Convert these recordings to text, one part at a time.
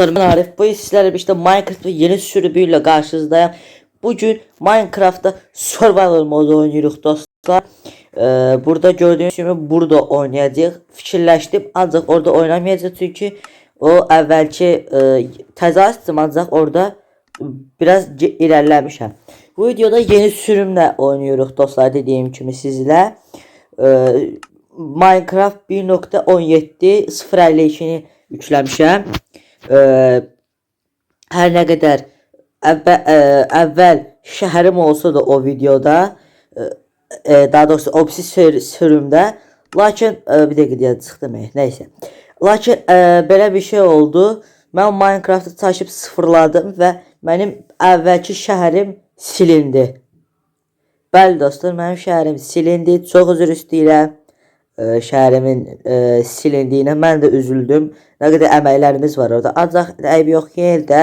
Ben Arif bu sizlerle işte Minecraft ve yeni sürümüyle karşınızdayım. Bugün Minecraft'ta Survival modu oynuyoruz dostlar. Ee, burada gördüğünüz gibi burada oynayacağız. Fikirləşdim ancaq orada oynamayacağız çünkü o əvvəlki e, təzə açdım ancaq orada biraz ilerlemişim. Bu videoda yeni sürümle oynuyoruz dostlar dediğim gibi sizle. Ee, Minecraft 1.17 0.52'ni yükləmişəm. Hər nə qədər əvvə, ə, e, əvvəl şəhərim olsa da o videoda, ə, daha doğrusu obsi sür sürümdə, lakin ə, bir dəqiqə deyə çıxdım, nəysə. Lakin ə, belə bir şey oldu. Mən Minecraft-ı çəkib sıfırladım və mənim əvvəlki şəhərim silindi. Bəli dostlar, mənim şəhərim silindi. Çox üzr istəyirəm. Şəhərimin e, silindiyinə mən də üzüldüm. Nə qədər əməklərimiz var orada. Ancaq ayıb yox ki, də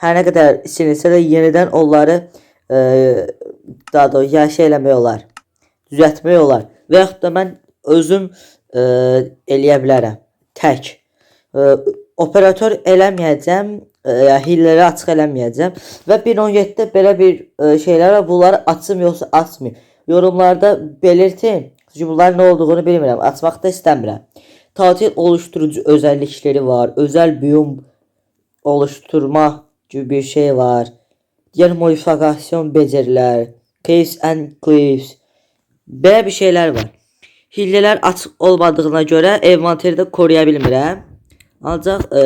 hər nə qədər silinsə də yenidən onları e, daha doğrusu ya şey eləmək olar. Düzəltmək olar. Və yaxud da mən özüm e, eləyə bilərəm. Tək. E, operator eləməyəcəm, e, hilləri açıq eləməyəcəm və 1.17-də belə bir e, şeylər var. Bunları açım yoxsa açmayım. Yorumlarda belirtin. Bunların nə olduğunu bilmirəm. Açmaq da istəmirəm. Tatil oluşturucu özellikleri var. Özel biyom oluşturma gibi bir şey var. Diğer modifikasyon beceriler, caves and cliffs. Belə bir şeylər var. Hillələr açıq olmadığına görə envanterdə qoruya bilmirəm. Ancaq e,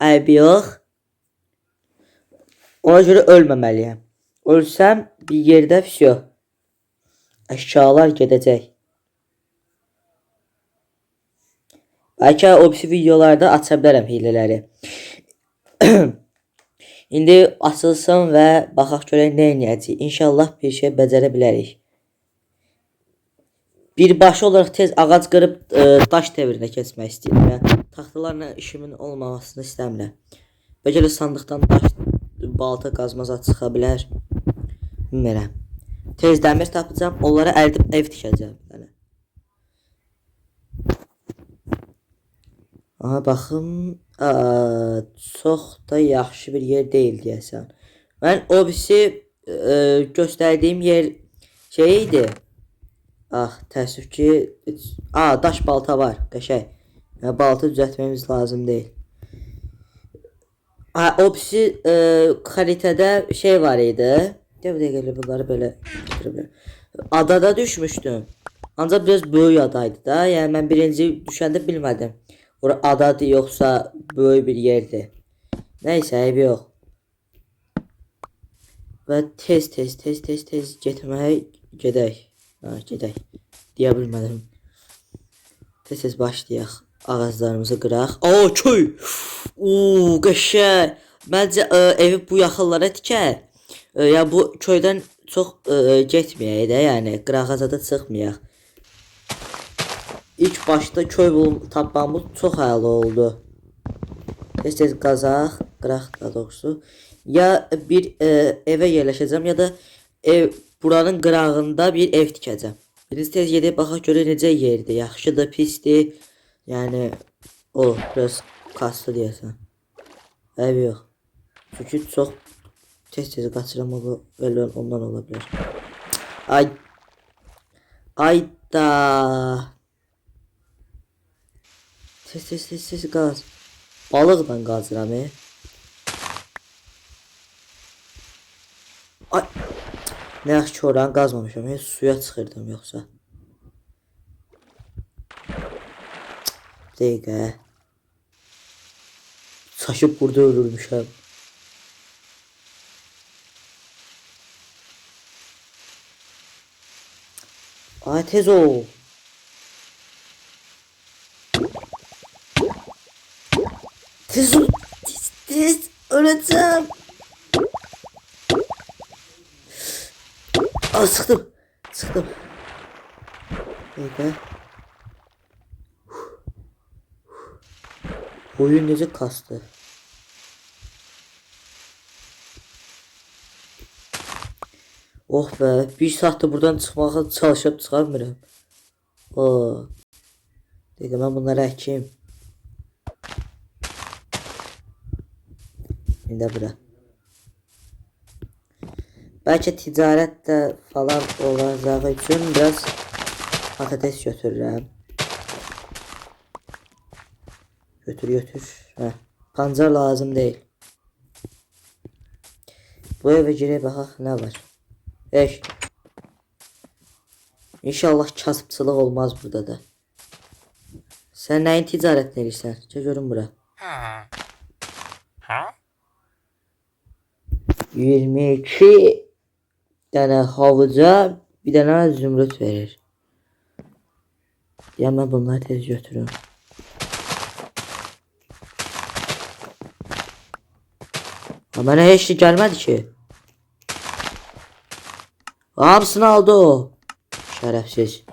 ayıb yox. Ona görə ölməməliyəm. Ölsəm bir yerdə vəsiyo. Əşyalar gedəcək. Bəlkə o birisi videolarda aça bilərəm hilələri. İndi açılsın və baxaq görək nə edəcəyik. İnşallah bir şey becərə bilərik. Birbaşa olaraq tez ağac qırıb e, daş devrinə keçmək istəyirəm. Yəni, taxtalarla işimin olmamasını istəmirəm. Bəlkə də sandıqdan daş balta qazmaza çıxa bilər. Bilmirəm. Tez dəmir tapacağam, onları əridib ev tikəcəm. Aha baxım, aa, çox da yaxşı bir yer deyil deyəsən. Mən o birisi e, göstərdiyim yer şey idi. Ah, təəssüf ki, a daş balta var, qəşəng. Balta düzəltmemiz lazım deyil. Ha, o birisi e, xəritədə şey var idi. Gəl bir dəqiqə bunları belə Adada düşmüşdüm. Ancaq biraz böyük adaydı da. Yəni mən birinci düşəndə bilmədim. Ora adadır yoxsa böyük bir yerdir. Nəysə, eybi yox. Və tez tez tez tez tez getməyə gedək. Ha, gedək. Deyə bilmədim. Tez tez başlayaq. Ağaclarımızı qıraq. Oo, köy. Oo, qəşəng. Məncə ə, evi bu yaxınlara tikək. Ə, ya bu köydən çox ə, getməyək də, yəni qırağaca da çıxmayaq. İlk başda köy tapmamız çox əla oldu. Tez tez qazaq, qıraq da doğrusu. Ya bir e, evə yerləşəcəm ya da ev buranın qırağında bir ev tikəcəm. Biriniz tez gedib baxaq görək necə yerdir. Yaxşıdır, pisdir. Yəni o biraz kastı deyəsən. Ev yox. Çünki çox tez-tez qaçıram o ondan ola bilər. Ay Ayda. Tez tez tez tez qaz. Balıqla qazıram e. Ay. Nə yaxşı ki oranı qazmamışam. Heç suya çıxırdım yoxsa. Bir dəqiqə. Saçıb burada ölürmüşəm. Ay tez ol. Tez ol. Tez, tez. Öleceğim. Aa sıktım. Sıktım. Bekle. Oyun gece kastı. Oh be, bir saattir buradan çıxmağa çalışıb çıxamıram. Oo. Dedim ben bunları əkeyim. Bir de bura. Belki ticaret de falan olacağı için biraz patates götürürüm. Götür götür. Heh. Pancar lazım değil. Bu eve girə baxaq nə var. Eş. İnşallah kasıbçılıq olmaz burada da. Sən nəyin ticarət edirsən? Gəl görüm bura. 22 tane havuca bir tane zümrüt verir. Ya ben bunları tez götürürüm. Ama bana hiç şey gelmedi ki. Hamısını aldı o. Şerefsiz.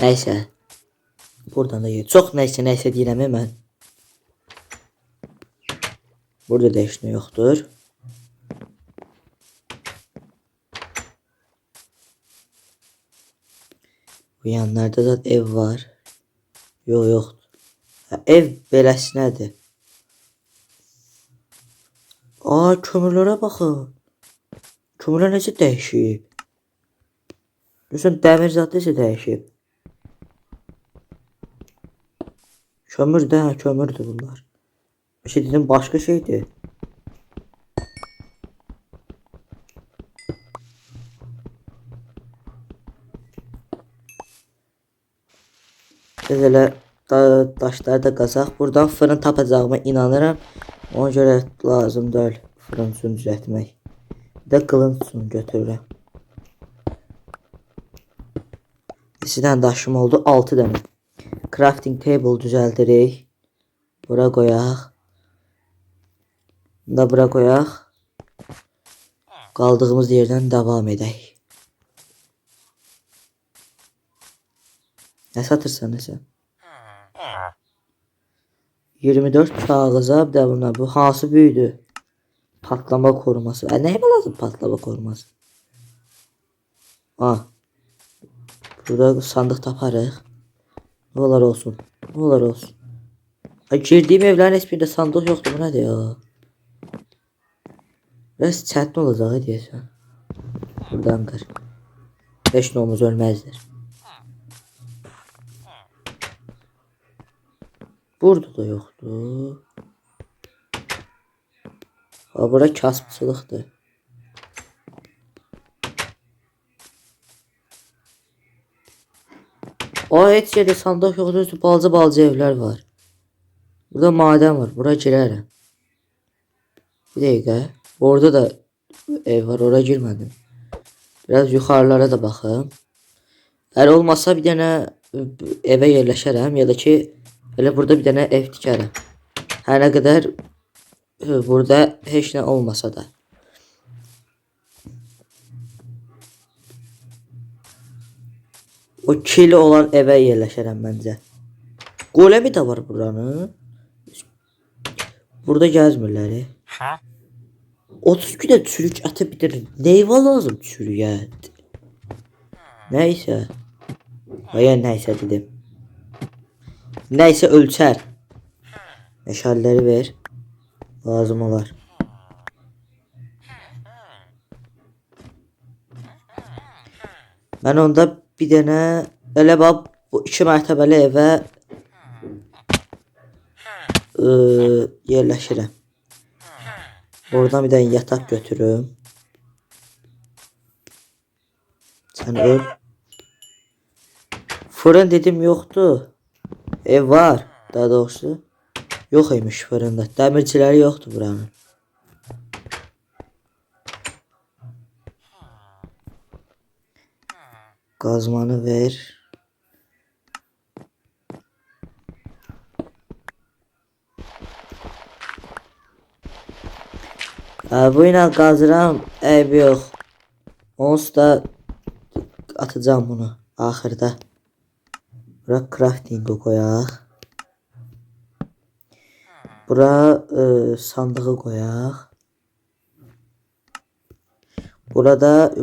Neyse. Buradan da. Çok neyse neyse deyirəm mən. Burada da heç nə yoxdur. Bu yanlarda da ev var. Yok yok. Ha, ev beləsinədir. Aa kömürlərə baxın. Kömürlər necə dəyişib? Düşünün dəmir zad necə dəyişib? Kömür də hə, kömürdür bunlar. Bir şey dedim başka şeydi. Biz elə da, daşları da qazaq. Buradan fırın tapacağıma inanıram. Ona görə lazım deyil fırın üçün düzəltmək. Bir də qılınc üçün götürürəm. İki dənə daşım oldu. 6 dənə. Crafting table düzəldirik. Bura. Bunu da bura qoyaq. Qaldığımız yerdən davam edək. Nə satırsan sən? 24 kağıza bir də buna bu hansı büyüdü? Patlama koruması. E neye lazım patlama koruması? Ah. Burada sandık taparıq. Olar olsun. Olar olsun. Ha, girdiğim evlerin hiçbirinde sandık yoktu. Bu nedir ya? Biraz çətin olacaq deyəsən. Buradan qır. Heç nomuz ölməzdir. Burada da yoktu. Ha bura kasıbçılıqdır. O heç yerdə sandıq yoxdur, üstü balca balca evlər var. Burada maden var, bura girərəm. Bir dəqiqə. Orada da ev var, ora girmədim. Biraz yuxarılara da baxım. Əgər olmasa bir dənə evə yerləşərəm ya da ki elə burada bir dənə ev tikərəm. Hər nə qədər e, burada heç nə olmasa da. O kili olan evə yerləşərəm məncə. Golemi də var buranın. Burada gəzmirlər. e. 32 de çürük atabilir. Neyva lazım çürüye. Neyse. Hayır neyse dedim. Neyse ölçer. Meşalleri ver. Lazım olar. Ben onda bir tane elə bax bu iki mərtəbəli evə ıı, yerləşirəm. Oradan bir tane yatak götürüm. Sen öl. Fırın dedim yoktu. Ev var daha doğrusu. Yok imiş fırında. Demircileri yoktu buranın. Gazmanı ver. Bu yine kazıram ev yok. Onsuz da atacağım bunu ahırda. Bura crafting'ı koyaq. Bura e, sandığı koyaq. Burada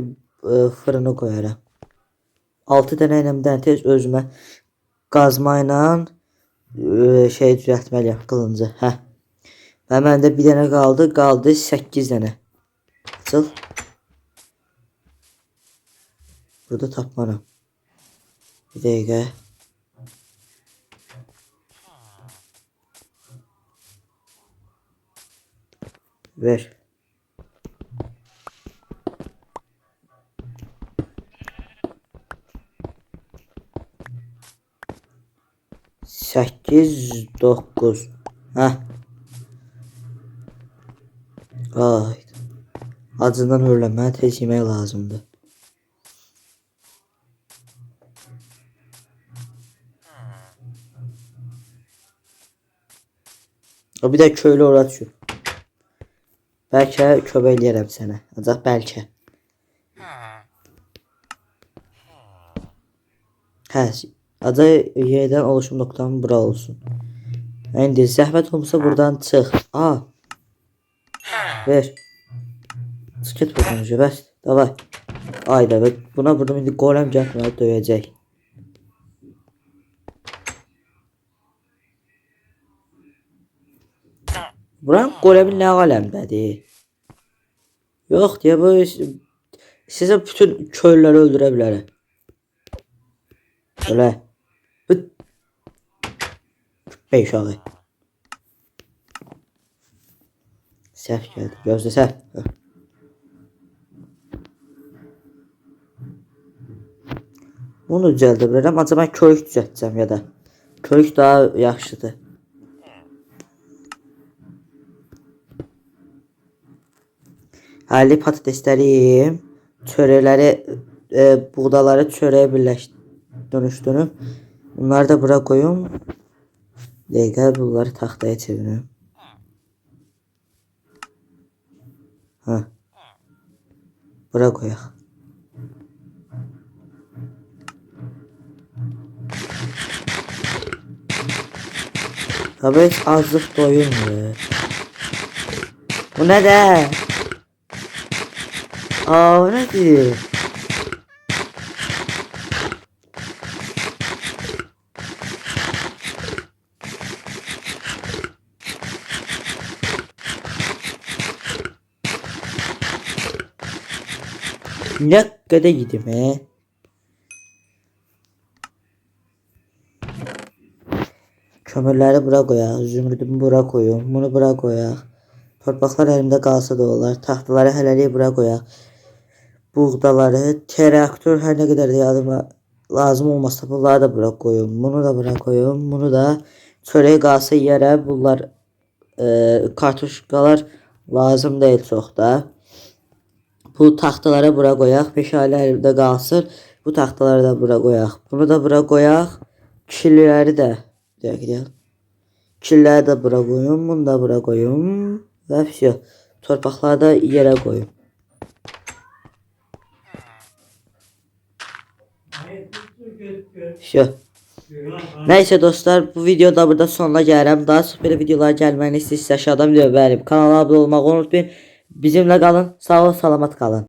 e, fırını koyarım. 6 dənə ilə tez özümə qazma ilə e, şey düzəltməliyəm qılıncı. Hə. Və məndə bir dənə qaldı, qaldı 8 dənə. Açıl. Burada tapmaram. Bir dəqiqə. Ver. Sekiz, dokuz. Heh. Ay. Acından hürlənmə tez yemək lazımdır. O bir də köylü düşüb. Bəlkə kömək eləyərəm sənə. Ancaq bəlkə. Hə, adı yerdən oluşum noktam bura olsun. İndi zəhmət olmasa buradan çıx. A. Ver. Çıkıt buradan önce bəs. Davay. Ayda və buna burada indi golem gəlməyə döyəcək. Buram golemin nə aləmdədir? Yox deyə bu sizə bütün köylüləri öldürə bilərəm. Öyle. Bıt. Beş ağı. Səhv gəldi. Gözlə səhv. Hə. Bunu düzəldə bilərəm. Ancaq mən körük düzəltəcəm ya da. Körük daha yaxşıdır. Hərli patatesləri, çörəkləri, e, buğdaları çörəyə birləş dönüşdürüb. Bunları da bura koyun. Dəqiqə bunları taxtaya çevirin. Ha. Bura koyaq. Tabii heç azlıq doyurmuyor. Bu nə də? Aa, nədir? Ne kadar gidim he? Kömürləri bura qoyaq, zümrüdümü bura koyun, bunu bura qoyaq. Torpaqlar əlimdə qalsa da olar. Taxtaları hələlik bura qoyaq. Buğdaları, traktor hər nə qədər də yadıma lazım olmasa bunları da bura koyun. Bunu da bura koyun. Bunu da çörək qalsa yerə bunlar e, kartuşkalar lazım deyil çox da. Bu taxtaları bura qoyaq. Meşale əlimdə qalsın. Bu taxtaları da bura qoyaq. Bunu da bura qoyaq. Kişiləri də deyək. Kişiləri də bura qoyun. Bunu da bura qoyun. Və все. Torpaqları da yerə qoyun. Все. Neyse dostlar bu videoda burada sonuna gəlirəm. Daha süper videolar gəlməni istəyirsə aşağıdan video verim. Kanala abunə olmağı unutmayın. Bizimlə qalın. Sağ olun, salamat qalın.